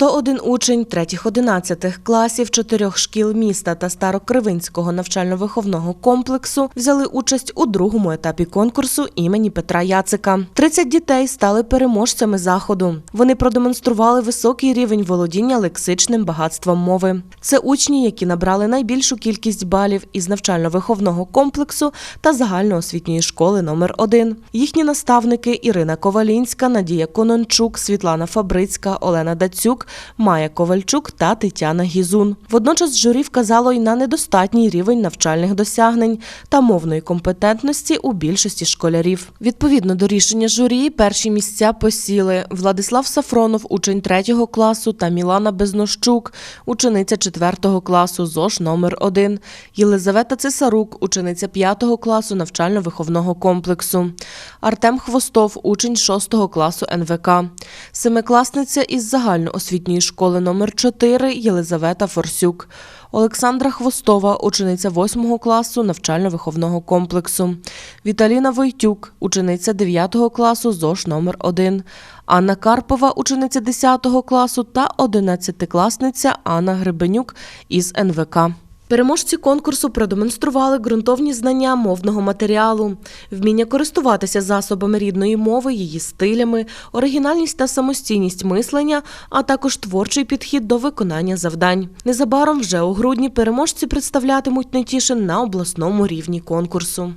101 учень третіх-11 класів чотирьох шкіл міста та Старокривинського навчально-виховного комплексу взяли участь у другому етапі конкурсу імені Петра Яцика. 30 дітей стали переможцями заходу. Вони продемонстрували високий рівень володіння лексичним багатством мови. Це учні, які набрали найбільшу кількість балів із навчально-виховного комплексу та загальноосвітньої школи номер 1 Їхні наставники Ірина Ковалінська, Надія Конончук, Світлана Фабрицька, Олена Дацюк, Майя Ковальчук та Тетяна Гізун. Водночас журі вказало й на недостатній рівень навчальних досягнень та мовної компетентності у більшості школярів. Відповідно до рішення журі, перші місця посіли Владислав Сафронов, учень 3 класу, та Мілана Безнощук, учениця 4 класу ЗОШ номер 1 Єлизавета Цесарук, учениця 5 класу навчально-виховного комплексу, Артем Хвостов, учень 6 класу НВК, семикласниця із загальноосвітньої школи номер 4 Єлизавета Форсюк, Олександра Хвостова, учениця 8 класу навчально-виховного комплексу, Віталіна Войтюк, учениця 9 класу ЗОШ номер 1 Анна Карпова, учениця 10 класу та 11-класниця Анна Гребенюк із НВК. Переможці конкурсу продемонстрували ґрунтовні знання мовного матеріалу, вміння користуватися засобами рідної мови, її стилями, оригінальність та самостійність мислення, а також творчий підхід до виконання завдань. Незабаром вже у грудні переможці представлятимуть Нетішин на обласному рівні конкурсу.